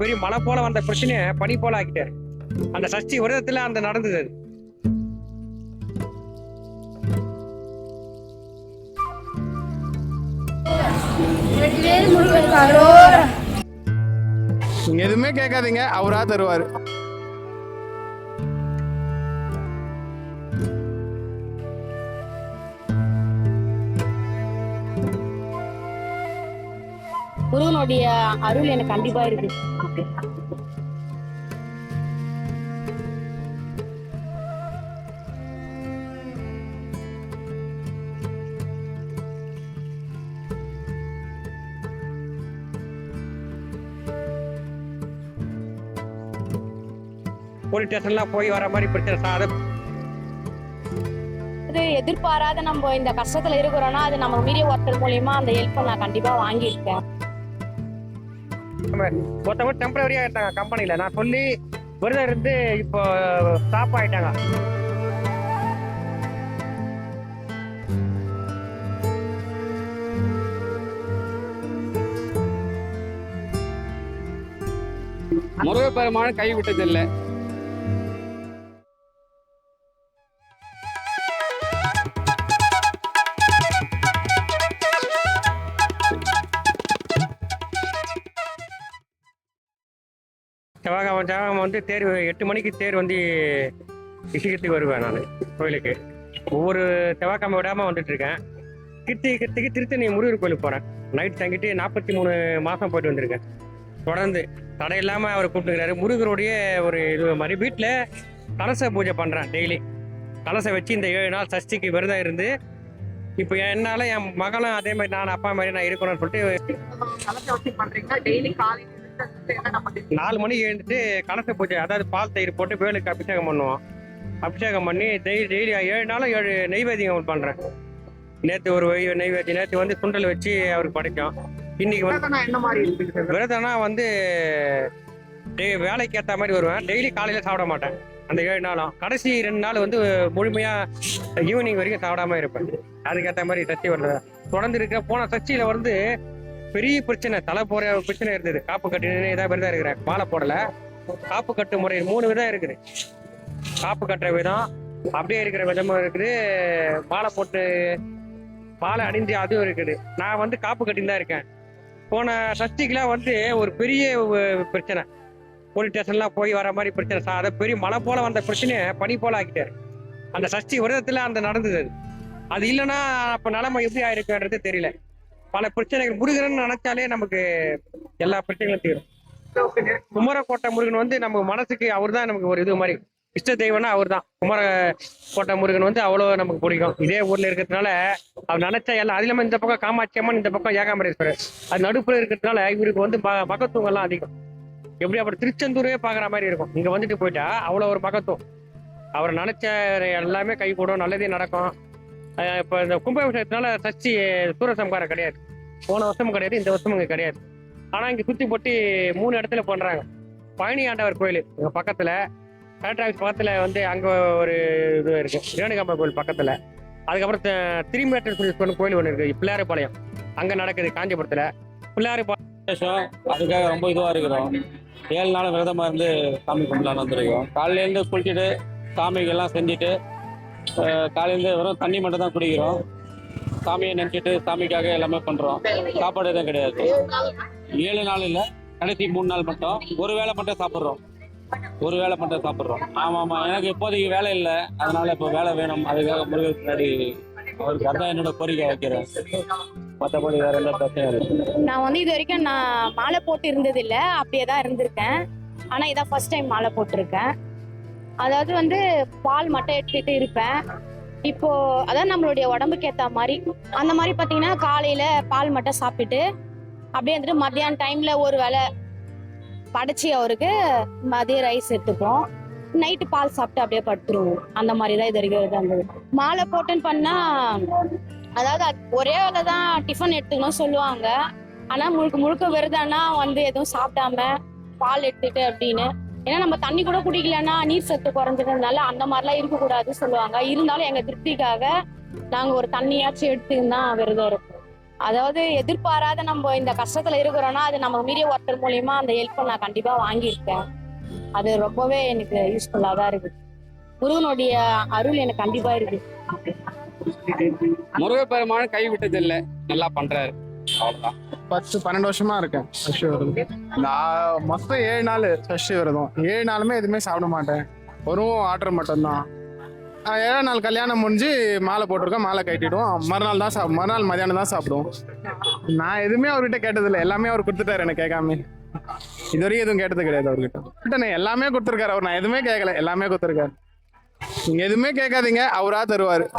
பெரிய மழை போல வந்த பிரச்சனையை பனி போல ஆக்கிட்டாரு. அந்த சஷ்டி விரதத்துல அந்த நடந்தது அது. எதுவுமே கேட்காதீங்க அவரா தருவாரு. முருகனுடைய அருள் எனக்கு கண்டிப்பா இருக்கு. போலீஸ் ஸ்டேஷன்லாம் போய் வர மாதிரி பிரச்சனை சா- அதை இது எதிர்பாராத நம்ம இந்த கஷ்டத்துல இருக்கிறோம்னா அது நம்ம மீறிய ஒருத்தர் மூலியமா அந்த ஹெல்ப் நான் கண்டிப்பா வாங்கியிருக்கேன். ஒருத்தவங்க டெம்பரரியா இருந்தாங்க கம்பெனில நான் சொல்லி விரதம் இருந்து இப்போ ஸ்டாப் ஆயிட்டாங்க. முருகப்பெருமான கைவிட்டதில்லை. செவ்வாய்க்கிழமை செவ்வாய்க்கிழமை வந்து தேர் எட்டு மணிக்கு தேர் வந்து விஷயத்துக்கு வருவேன் நான் கோயிலுக்கு. ஒவ்வொரு செவ்வாய்க்கிழமை விடாமல் வந்துட்டு இருக்கேன். கிருத்தி திருத்தணி முருகர் கோயிலுக்கு போகிறேன் நைட் தங்கிட்டு நாற்பத்தி மூணு மாதம் போயிட்டு வந்திருக்கேன். தொடர்ந்து தடை இல்லாமல் அவர் கூப்பிட்டுக்கிறாரு. முருகருடைய ஒரு இது மாதிரி வீட்டில் கலச பூஜை பண்ணுறேன் டெய்லி. கலசை வச்சு இந்த ஏழு நாள் சஷ்டிக்கு விரதம் இருந்து இப்போ என்னால் என் மகளும் அதே மாதிரி நான் அப்பா மாதிரி நான் இருக்கணும்னு சொல்லிட்டு கலசை வச்சு பண்ணுறீங்கன்னா டெய்லி காலையில் நாலு மணிக்கு எழுந்துட்டு கலச பூஜை அதாவது பால் தயிர் போட்டு வேலுக்கு அபிஷேகம் பண்ணுவோம். அபிஷேகம் பண்ணி டெய்லி டெய்லி ஏழு நாளும் ஏழு நெய்வேத்தியம் பண்றேன் நேத்து ஒரு வை- நெய்வேத்தியம் நேத்து வந்து சுண்டல் வச்சு அவருக்கு படைக்கும் இன்னைக்கு வந்து விரதம்னா வந்து டெய் வேலைக்கு ஏற்ற மாதிரி வருவேன். டெய்லி காலையில சாப்பிட மாட்டேன். அந்த ஏழு நாளும். கடைசி ரெண்டு நாள் வந்து முழுமையா ஈவினிங் வரைக்கும் சாப்பிடாம இருப்பேன். அதுக்கேற்ற மாதிரி சச்சி வருது. தொடர்ந்து இருக்க போன சச்சியில வந்து பெரிய பிரச்சனை தலை போற பிரச்சனை இருந்தது. காப்பு கட்டினு ஏதாவது தான் இருக்கிறேன். மாலை போடல. காப்பு கட்டு முறை மூணு விதம் இருக்குது. காப்பு கட்டுற விதம் அப்படியே இருக்கிற விதமும் இருக்குது. மாலை போட்டு மாலை அணிஞ்சு அதுவும் இருக்குது. நான் வந்து காப்பு கட்டின்னு தான் இருக்கேன். போன சஷ்டிக்கெல்லாம் வந்து ஒரு பெரிய பிரச்சனை. போலீஸ் ஸ்டேஷன்லாம் போய் வர மாதிரி பிரச்சனை. சா- அதை பெரிய மலை போல வந்த பிரச்சனையை பனி போல ஆக்கிட்டாரு. அந்த சஷ்டி விரதத்துல அந்த நடந்தது அது. அது இல்லைன்னா அப்ப நிலைமை எப்படி ஆயிருக்குன்றது தெரியல. பல பிரச்சனைகள் முருகன் நினைச்சாலே நமக்கு எல்லா பிரச்சனைகளும் தீரும். குமரக்கோட்டை முருகன் வந்து நம்ம மனசுக்கு அவர் தான் நமக்கு ஒரு இது மாதிரி. இஷ்ட தெய்வம்னா அவர் தான் குமரக்கோட்டை முருகன் வந்து அவ்வளோ நமக்கு பிடிக்கும். இதே ஊர்ல இருக்கிறதுனால அவர் நினைச்சா எல்லாம் அது இந்த பக்கம் காமாட்சி அம்மன் இந்த பக்கம் ஏகாம்பரேஸ்வரர். அது நடுப்புல இருக்கிறதுனால இவருக்கு வந்து ம- எல்லாம் அதிகம். எப்படி அப்புறம் திருச்செந்தூரே பாக்குற மாதிரி இருக்கும். இங்க வந்துட்டு போயிட்டா அவ்வளோ ஒரு பகத்துவம் அவர் நினைச்ச எல்லாமே கை கூடும் நல்லதே நடக்கும். இப்போ இந்த கும்பாபிஷேகத்தினால சஷ்டி சூரசம்காரம் கிடையாது. போன வருஷமும் கிடையாது இந்த வருஷமும் இங்கே கிடையாது. ஆனால் இங்கே சுற்றி போட்டு மூணு இடத்துல பண்ணுறாங்க பழனி ஆண்டவர் கோயில் இங்கே பக்கத்தில். கலெக்டர் ஆஃபீஸ் பக்கத்தில் வந்து அங்கே ஒரு இது இருக்குது ரேணுகாம்பா கோயில் பக்கத்தில். அதுக்கப்புறம் த- திரிமேட்டர் சொல்லி சொன்ன கோயில் ஒன்று இருக்குது பிள்ளையார்பாளையம் அங்கே நடக்குது காஞ்சிபுரத்தில். பிள்ளையார்பாளையம் அதுக்காக ரொம்ப இதுவாக இருக்கிறோம். ஏழு நாள் விரதமாக இருந்து சாமி கும்பிடலான்னு வந்துருக்கோம். காலையிலேருந்து குளிச்சுட்டு சாமிக்கெல்லாம் செஞ்சுட்டு காலையிலேருந்து வெறும் தண்ணி மட்டும் தான் குடிக்கிறோம். சாமியை நினச்சிட்டு சாமிக்காக எல்லாமே பண்ணுறோம் சாப்பாடு எதுவும் கிடையாது. ஏழு நாள் இல்லை கடைசி மூணு நாள் மட்டும். ஒரு வேளை மட்டும் சாப்பிட்றோம். ஒரு வேளை மட்டும் சாப்பிட்றோம். ஆமாம் ஆமாம் எனக்கு இப்போதைக்கு வேலை இல்லை. அதனால இப்போ வேலை வேணும். அதுக்காக முருகன் பின்னாடி அவருக்கு அதான் என்னோட கோரிக்கை வைக்கிறேன். மற்றபடி வேற எந்த பிரச்சனையும் இல்லை. நான் வந்து இது வரைக்கும் நான் மாலை போட்டு இருந்ததில்லை. அப்படியே தான் இருந்திருக்கேன். ஆனால் இதான் ஃபர்ஸ்ட் டைம் மாலை போட்டிருக்கேன். அதாவது வந்து பால் மட்டும் எடுத்துட்டு இருப்பேன். இப்போ அதான் நம்மளுடைய உடம்புக்கு ஏத்த மாதிரி. அந்த மாதிரி பாத்தீங்கன்னா காலையில பால் மட்டும் சாப்பிட்டுட்டு அப்படியே வந்துட்டு மத்தியான டைம்ல ஒரு வேளை படைச்சி அவருக்கு மதிய ரைஸ் எடுத்துப்போம். நைட்டு பால் சாப்பிட்டு அப்படியே படுத்துருவோம். அந்த மாதிரி தான் இது வரைக்கும் இது இருந்தது மாலை போட்டுன்னு பண்ணா அதாவது ஒரே வேலை தான் டிஃபன் எடுத்துக்கணும் சொல்லுவாங்க. ஆனா முழுக்க முழுக்க விரதம்னா வந்து எதுவும் சாப்பிடாம பால் எடுத்துட்டு அப்படின்னு ஏன்னா நம்ம தண்ணி கூட குடிக்கலன்னா நீர் சத்து குறைஞ்சதுனால அந்த மாதிரிலாம் இருக்கக்கூடாது சொல்லுவாங்க. இருந்தாலும் எங்க திருப்திக்காக நாங்க ஒரு தண்ணியாச்சும் எடுத்துன்னு தான் விரதம் இருப்போம். அதாவது எதிர்பாராத நம்ம இந்த கஷ்டத்துல இருக்கிறோம்னா அது நம்ம மீறிய ஒருத்தர் மூலியமா அந்த ஹெல்ப் நான் கண்டிப்பா வாங்கியிருக்கேன். அது ரொம்பவே எனக்கு யூஸ்ஃபுல்லா தான் இருக்கு முருகனுடைய அருள் எனக்கு கண்டிப்பா இருக்கு முருகப்பெருமான் கைவிட்டதில்லை. நல்லா பண்றாரு. அவ்வளவுதான் பத்து பன்னெண்டு வருஷமா இருக்கேன் சஷ்டி விரதம். நான் மொத்தம் ஏழு நாள் சஷ்டி விரதம். ஏழு நாளுமே எதுவுமே சாப்பிட மாட்டேன். வரும் ஆர்டர் மட்டும்தான். ஆஹ் ஏழாம் நாள் கல்யாணம் முடிஞ்சு மாலை போட்டிருக்கோம் மாலை கட்டிடுவோம். மறுநாள் தான் சாப்பிடும் மறுநாள் மதியானம் தான் சாப்பிடுவோம். நான் எதுவுமே அவர்கிட்ட கேட்டதில்லை. எல்லாமே அவர் கொடுத்துட்டாரு எனக்கு கேட்காம. இது வரைக்கும் எதுவும் கேட்டது கிடையாது அவர்கிட்ட. கிட்ட நான் எல்லாமே கொடுத்துருக்காரு. அவர் நான் எதுவுமே கேட்கல. எல்லாமே கொடுத்துருக்காரு. நீங்க எதுவுமே கேட்காதீங்க. அவரா தருவாரு.